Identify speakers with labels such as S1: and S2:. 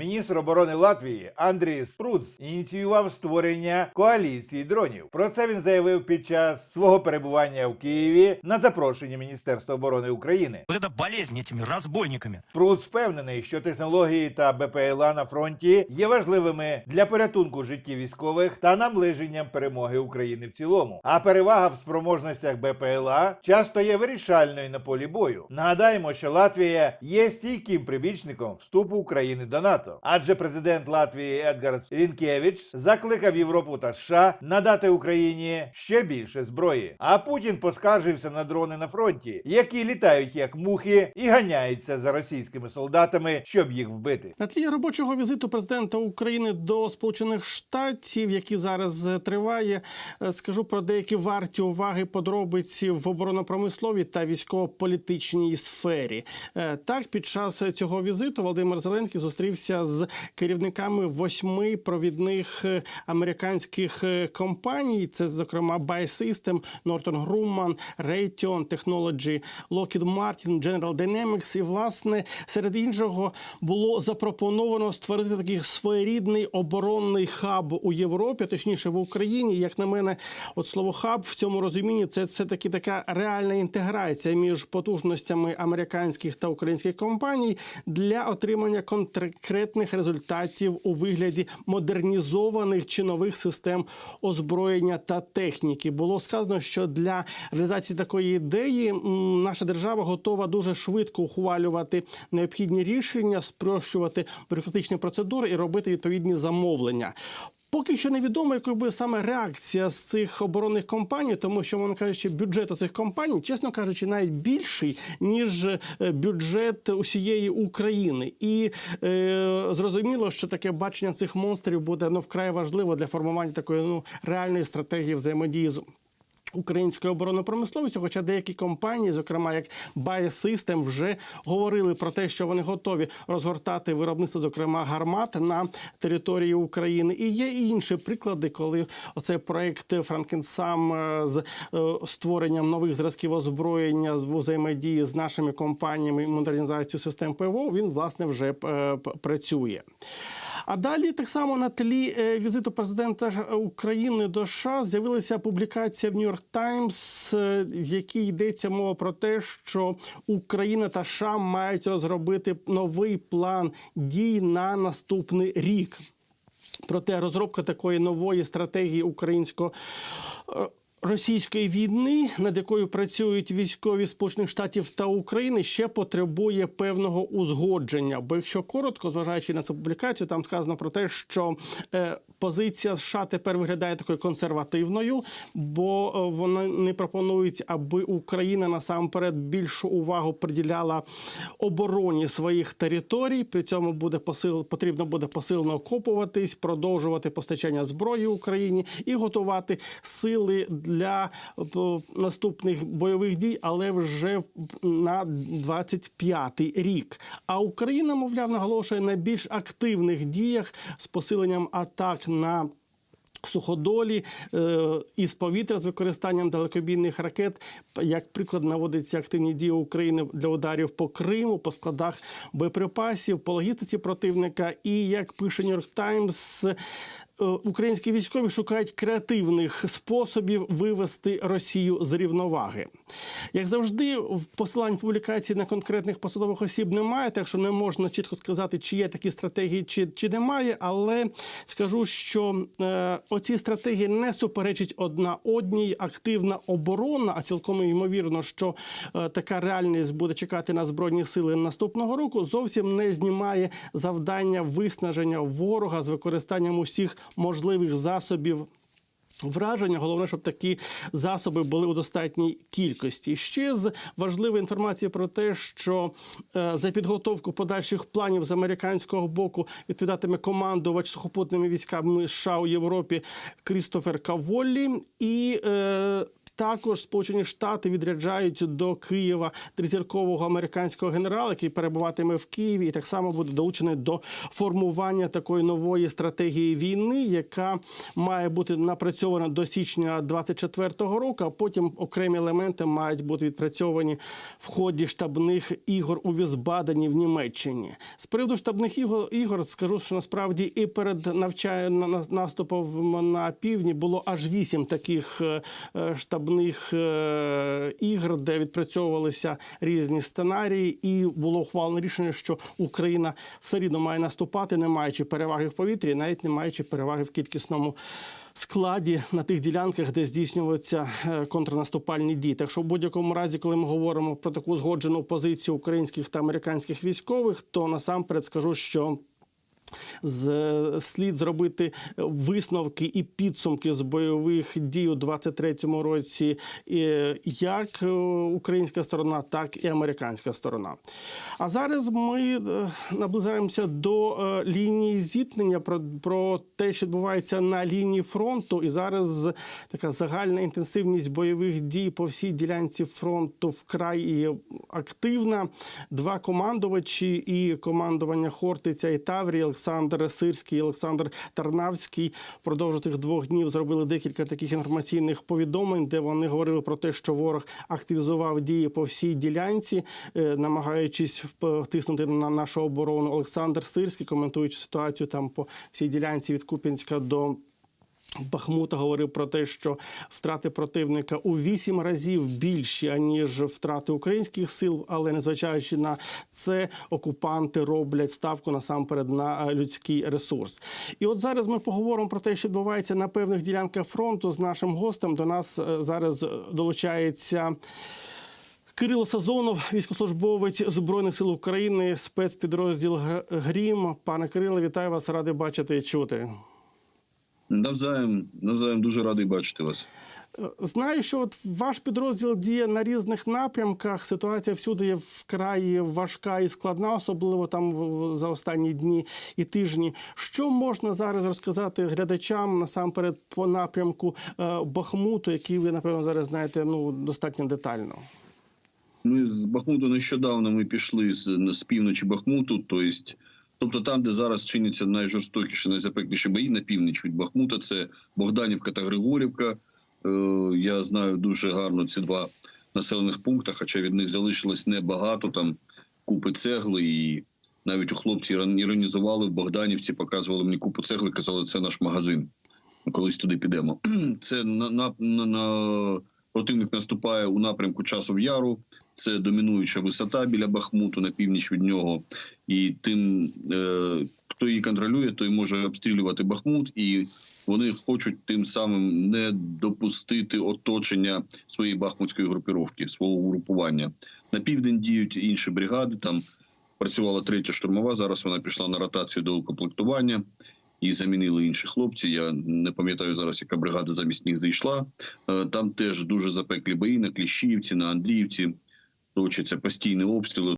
S1: Міністр оборони Латвії Андрій Спруц ініціював створення коаліції дронів. Про це він заявив під час свого перебування в Києві на запрошення Міністерства оборони України.
S2: Это болезнь этими разбойниками.
S1: Спруц впевнений, що технології та БПЛА на фронті є важливими для порятунку життів військових та наближенням перемоги України в цілому. А перевага в спроможностях БПЛА часто є вирішальною на полі бою. Нагадаємо, що Латвія є стійким прибічником вступу України до НАТО, адже президент Латвії Едгарс Рінкевич закликав Європу та США надати Україні ще більше зброї. А Путін поскаржився на дрони на фронті, які літають як мухи і ганяються за російськими солдатами, щоб їх вбити.
S3: На тлі робочого візиту президента України до Сполучених Штатів, який зараз е, триває, е, скажу про деякі варті уваги подробиці в оборонно-промисловій та військово-політичній сфері. Е, Так, під час цього візиту Володимир Зеленський зустрівся з керівниками восьми провідних е, американських е, компаній. Це, зокрема, Buy System, Northrop Grumman, Raytheon Technology, Lockheed Martin, General Dynamics. І, власне, серед іншого було запропоновано створити такий своєрідний оборонний хаб у Європі, точніше в Україні. Як на мене, от слово хаб в цьому розумінні це все таки така реальна інтеграція між потужностями американських та українських компаній для отримання конкретних результатів у вигляді модернізованих чи нових систем озброєння та техніки. Було сказано, що для реалізації такої ідеї наша держава готова дуже швидко ухвалювати необхідні рішення, спрощувати бюрократичні процедури і робити відповідні замовлення. Поки що невідомо, якою буде саме реакція з цих оборонних компаній, тому що мовно кажучи, бюджет цих компаній, чесно кажучи, навіть більший ніж е, бюджет усієї України, і е, зрозуміло, що таке бачення цих монстрів буде ну вкрай важливо для формування такої ну реальної стратегії взаємодії з Української оборонно-промисловості, хоча деякі компанії, зокрема як Biosystem, вже говорили про те, що вони готові розгортати виробництво, зокрема гармат на території України. І є і інші приклади, коли оцей проект Франкенсам е, з е, створенням нових зразків озброєння в взаємодії з нашими компаніями і модернізацією систем ПВО, він власне вже е, працює. А далі так само на тлі е, візиту президента України до США з'явилася публікація в Нью-Йорк Таймс, е, в якій йдеться мова про те, що Україна та США мають розробити новий план дій на наступний рік. Проте розробка такої нової стратегії українсько е, Російської війни, над якою працюють військові Сполучених Штатів та України, ще потребує певного узгодження. Бо якщо коротко, зважаючи на цю публікацію, там сказано про те, що е, позиція США тепер виглядає такою консервативною, бо е, вони не пропонують, аби Україна насамперед більшу увагу приділяла обороні своїх територій. При цьому буде посил потрібно буде посилено окопуватись, продовжувати постачання зброї Україні і готувати сили для е, наступних бойових дій, але вже на 25-й рік. А Україна, мовляв, наголошує на більш активних діях з посиленням атак на Суходолі е, із повітря з використанням далекобійних ракет, як приклад наводиться активні дії України для ударів по Криму, по складах боєприпасів, по логістиці противника. І як пише Нью-Йорк Таймс, українські військові шукають креативних способів вивести Росію з рівноваги. Як завжди, в посилань публікації на конкретних посадових осіб немає, так що не можна чітко сказати, чи є такі стратегії, чи, чи немає. Але скажу, що е, оці стратегії не суперечать одна одній. Активна оборона, а цілком ймовірно, що е, така реальність буде чекати на збройні сили наступного року, зовсім не знімає завдання виснаження ворога з використанням усіх можливих засобів. Враження, головне, щоб такі засоби були у достатній кількості. Ще з важливої інформації про те, що е, за підготовку подальших планів з американського боку відповідатиме командувач сухопутними військами США у Європі Крістофер Каволлі і. Е, Також Сполучені Штати відряджають до Києва тризіркового американського генерала, який перебуватиме в Києві, і так само буде долучений до формування такої нової стратегії війни, яка має бути напрацьована до січня 24-го року. А потім окремі елементи мають бути відпрацьовані в ході штабних ігор у Візбадені в Німеччині. З приводу штабних ігор, ігор скажу, що насправді і перед навча... на- на- наступом на півдні було аж вісім таких е, е, штабних е, ігр, де відпрацьовувалися різні сценарії, і було ухвалено рішення, що Україна все рівно має наступати, не маючи переваги в повітрі, навіть не маючи переваги в кількісному. Складі на тих ділянках, де здійснюються е, контрнаступальні дії. Так що в будь-якому разі, коли ми говоримо про таку згоджену позицію українських та американських військових, то насамперед скажу, що слід зробити висновки і підсумки з бойових дій у 23-му році, як е, українська сторона, так і американська сторона. А зараз ми е, наближаємося до е, лінії зіткнення про, про те, що відбувається на лінії фронту, і зараз така загальна інтенсивність бойових дій по всій ділянці фронту вкрай активна. Два командувачі і командування Хортиця і Таврії Олександр Сирський і Олександр Тарнавський впродовж цих двох днів зробили декілька таких інформаційних повідомлень, де вони говорили про те, що ворог активізував дії по всій ділянці, е, намагаючись втиснути на нашу оборону. Олександр Сирський, коментуючи ситуацію там по всій ділянці від Купінська до. Бахмута говорив про те, що втрати противника у вісім разів більші аніж втрати українських сил, але незважаючи на це, окупанти роблять ставку насамперед на е, людський ресурс. І от зараз ми поговоримо про те, що відбувається на певних ділянках фронту з нашим гостем. До нас е, зараз долучається. Кирило Сазонов, військовослужбовець Збройних сил України, спецпідрозділ Грім. Пане Кирило, вітаю вас, радий бачити і чути.
S4: Навзаєм, навзаєм дуже радий бачити вас.
S3: Знаю, що от ваш підрозділ діє на різних напрямках. Ситуація всюди є вкрай важка і складна, особливо там за останні дні і тижні. Що можна зараз розказати глядачам насамперед по напрямку е, Бахмуту, який ви напевно зараз знаєте ну достатньо детально?
S4: Ми з Бахмуту нещодавно ми пішли з, з півночі Бахмуту, тобто, тобто там, де зараз чиняться найжорстокіші, найзапекліші бої на північ від Бахмута, це Богданівка та Григорівка. Е, я знаю дуже гарно ці два населених пункти, хоча від них залишилось небагато, там купи цегли, і навіть у хлопці ірон- іронізували в Богданівці, показували мені купу цегли, казали, це наш магазин. Ми колись туди підемо. Це на, на, на, на противник наступає у напрямку часу в яру. Це домінуюча висота біля Бахмуту на північ від нього. І тим, е, хто її контролює, той може обстрілювати Бахмут, і вони хочуть тим самим не допустити оточення своєї бахмутської групіровки, свого угрупування. На південь діють інші бригади. Там працювала третя штурмова. Зараз вона пішла на ротацію до укомплектування. І замінили інші хлопці. Я не пам'ятаю зараз, яка бригада замість них зайшла. Е, Там теж дуже запеклі бої на Кліщівці, на Андріївці. Точаться постійні обстріли.